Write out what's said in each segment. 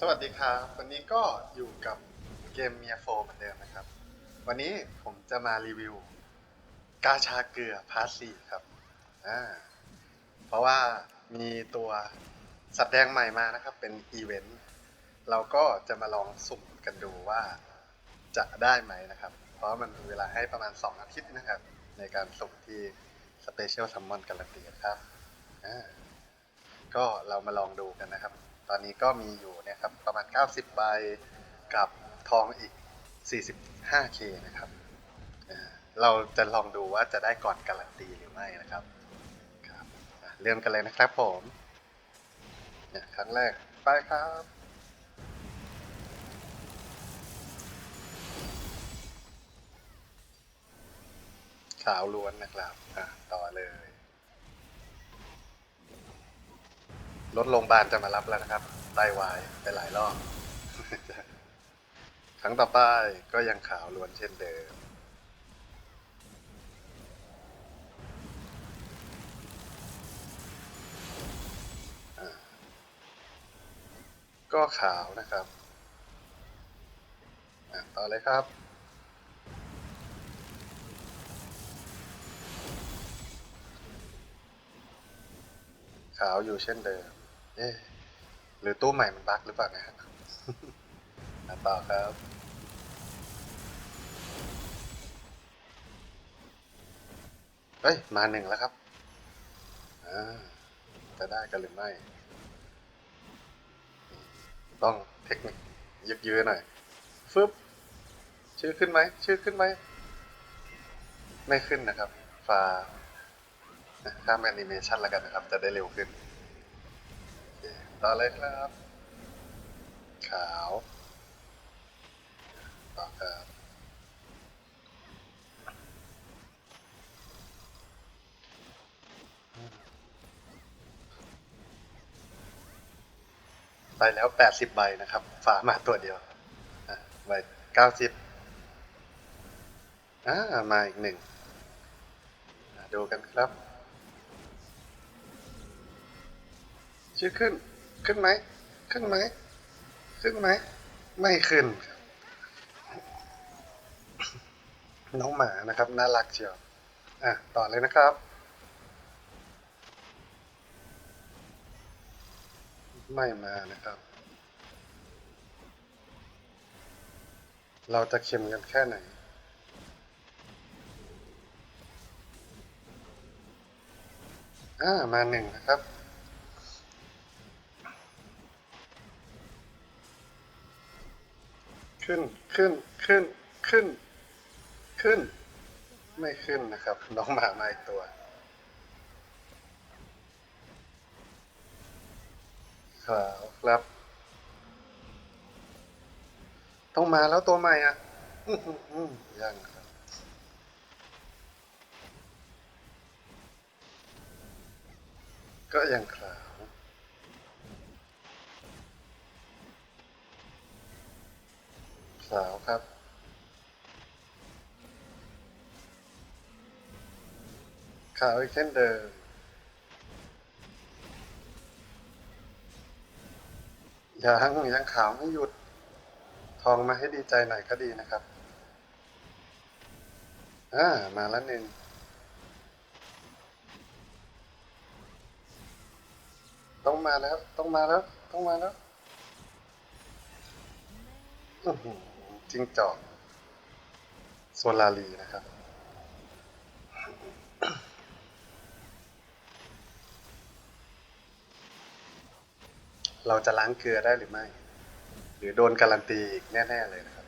สวัสดีครับ วันนี้ก็อยู่กับเกมเมียโฟเหมือนเดิมนะครับ วันนี้ผมจะมารีวิว กาชาเกลือพาร์ทสี่ครับอ่าเพราะว่ามีตัวสัตว์แดงใหม่มานะครับ เป็นอีเวนต์เราก็จะมาลองสุ่มกันดูว่าจะได้ไหมนะครับ เพราะมันมีเวลาให้ประมาณ 2 อาทิตย์นะครับ ในการสุ่มที่สเปเชียลซัมมอนการันตีครับอ่าก็เรามาลองดูกันนะครับ ตอนนี้ก็มีอยู่นะครับประมาณ 90ใบกับทองอีก 45k นะครับ เราจะลองดูว่าจะได้ก่อนการันตีหรือไม่นะครับครับเริ่มกันเลยนะครับผมเนี่ยครั้งแรกไปครับขาวล้วนนะครับ อะ ต่อเลย รถโรงพยาบาลจะมารับแล้วนะครับไตวายไปหลายรอบ ครั้งต่อไปก็ยังขาวล้วนเช่นเดิม ก็ขาวนะครับต่อเลยครับขาวอยู่เช่นเดิม เอ๊ะหรือตู้ใหม่มันบั๊กหรือเปล่านะฮะต่อครับ เฮ้ย มาหนึ่งแล้วครับอ่าจะได้กันหรือไม่ ต้องเทคนิคยึกยื้อหน่อย ฟึบ ชื่อขึ้นไหม ชื่อขึ้นไหม ไม่ขึ้นนะครับฟ้าข้ามแอนิเมชันแล้วกันนะครับ จะได้เร็วขึ้น ต่อเลยครับ ขาวต่อครับ ไปแล้วแปดสิบใบนะครับ ฝามาตัวเดียวใบเก้าสิบอ่ามาอีกหนึ่ง ดูกันครับชื่อขึ้น ขึ้นไหม ขึ้นไหม ขึ้นไหม ไม่ขึ้น น้องหมานะครับ น่ารักเชียว อะ ต่อเลยนะครับ ไม่มานะครับ เราจะเค็มกันแค่ไหนอ่ามาหนึ่งนะครับ ขึ้นขึ้นขึ้นขึ้น ขึ้น ไม่ขึ้นนะครับน้องหมามาอีกตัว ขาวครับ ต้องมาแล้วตัวใหม่อะยังครับก็ยังขาว ขาวครับ ขาวอีกเช่นเดิม ยังยังขาวไม่หยุด ทองมาให้ดีใจหน่อยก็ดีนะครับ อ่า มาแล้วหนึ่งต้องมาแล้ว ต้องมาแล้ว ต้องมาแล้ว อือหือ จิงจอกโซลารีนะครับ เราจะล้างเกลือได้หรือไม่ หรือโดนการันตีอีกแน่ ๆ เลยนะครับ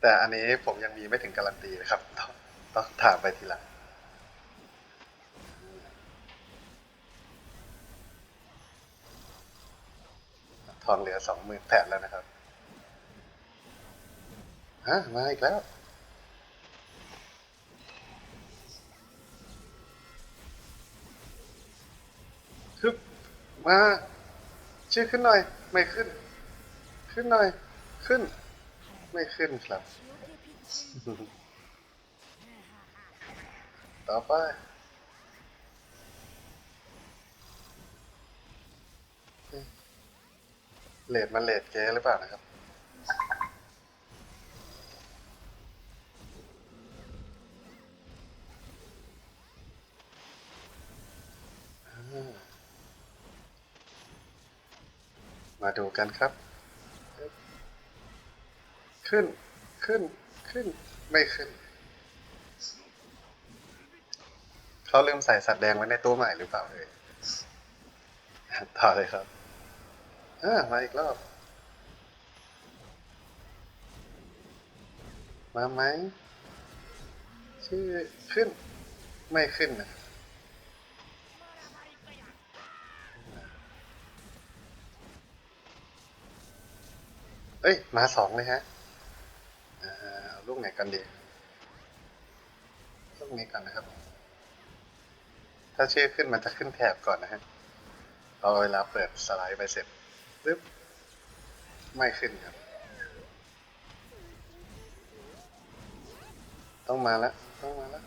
แต่อันนี้ผมยังมีไม่ถึงการันตีนะครับ ต้องต้องถามไปทีหลัง ทองเหลือสองหมื่นแปดแล้วนะครับฮะมาอีกแล้วคึบมาชื่อขึ้นหน่อย ไม่ขึ้น ขึ้นหน่อย ขึ้น ไม่ขึ้นครับ ต่อไป เลดมันเลดเก๊หรือเปล่านะครับ มาดูกันครับ ขึ้น ขึ้น ขึ้น ไม่ขึ้น เขาลืมใส่สัตว์แดงไว้ในตู้ใหม่หรือเปล่าเอ่ยต่อเลยครับ อ่ามาอีกรอบ มาไหม ชื่อขึ้น ไม่ขึ้นนะเอ้ย มาสองเลยฮะเอาลูกไหนกันดีลูกนี้ก่อนนะครับ ถ้าชื่อขึ้นมันจะขึ้นแถบก่อนนะฮะพอเวลาเปิดสไลด์ไปเสร็จ ปึ๊บไม่ขึ้นครับ ต้องมาแล้วต้องมาแล้ว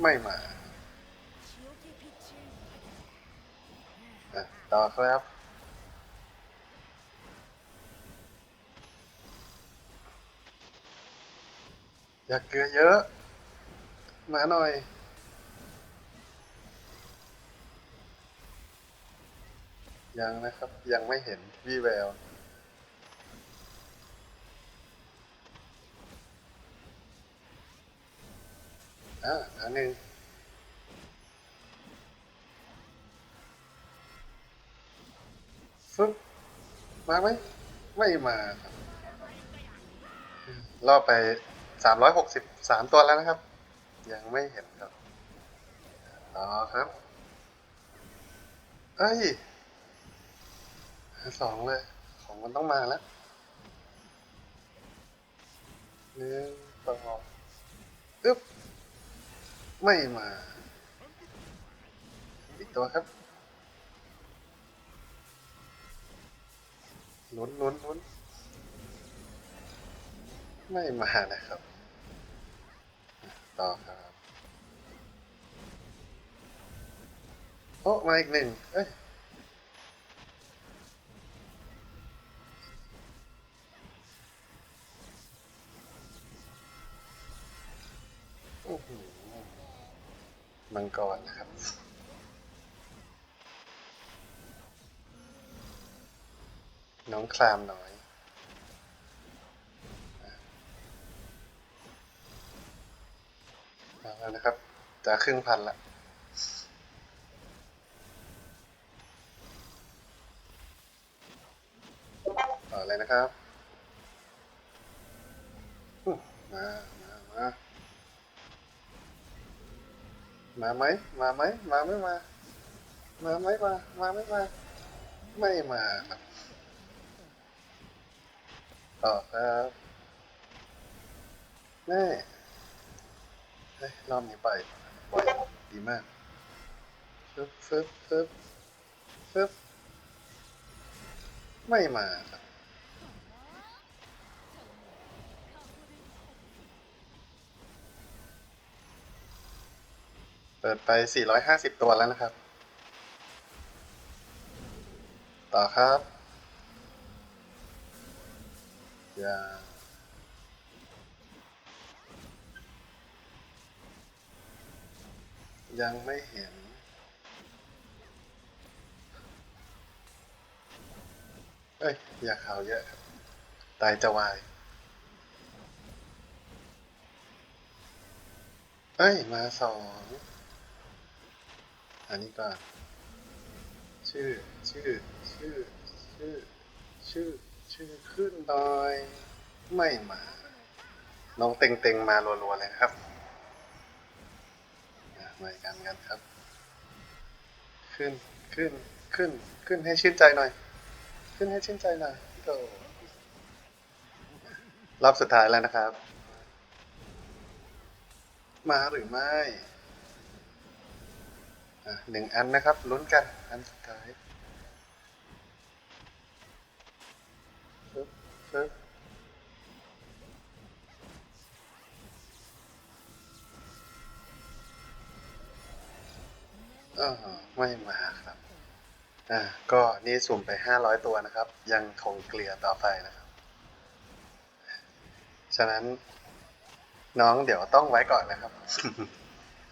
ไม่มาอะต่อครับอยากเกลือเยอะ มาหน่อย ยังนะครับ ยังไม่เห็นวี่แวว อ่าอันหนึ่งฟึ๊บมาไหม ไม่มาครับรอบไปสามร้อยหกสิบสามตัวแล้วนะครับ ยังไม่เห็นครับต่อครับ เอ้ย สองเลย ของมันต้องมาแล้วหนึ่งสองอึ๊บ ไม่มาอีกตัวครับลุ้นลุ้นลุ้นไม่มานะครับ ต่อครับ โอ้มาอีกหนึ่งเอ้ย น้องคลามน้อย มาแล้วนะครับจะครึ่งพันละต่อเลยนะครับ มา มา มา มาไหม มาไหม มาไม่มา มาไหมมา มาไม่มา ไม่มาครับ ต่อครับแม่เฮ้ยรอบนี้ไปปดีมากฟึบฟึบฟึบฟึบไม่มาครับเปิดไป 450 ตัวแล้วนะครับ ต่อครับ ยังยังไม่เห็น เอ้ย อย่าข่าวเยอะตายจะวาย เอ้ย มาสอง อันนี้ก่อน ชื่อ ชื่อ ชื่อ ชื่อ ชื่อ ชื่อขึ้นหน่อย ไม่มา น้องเต็งเต็งมารัวๆเลยนะครับมากันกันครับ ขึ้นขึ้นขึ้นขึ้นให้ชื่นใจหน่อย ขึ้นให้ชื่นใจหน่อยโตรอบสุดท้ายแล้วนะครับ มาหรือไม่อะหนึ่งอันนะครับลุ้นกันอันสุดท้าย ปึ๊บปึ๊บอ่าไม่มาครับ อ่า ก็นี่สุ่มไปห้าร้อยตัวนะครับ ยังคงเกลี่ยต่อไปนะครับ ฉะนั้นน้องเดี๋ยวต้องไว้ก่อนนะครับ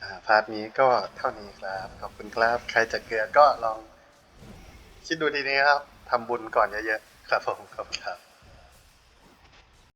อ่า พาร์ทนี้ก็เท่านี้ครับ ขอบคุณครับ ใครจะเกลือก็ลอง คิดดูทีนี้ครับ ทำบุญก่อนเยอะๆ ครับผม ขอบคุณครับ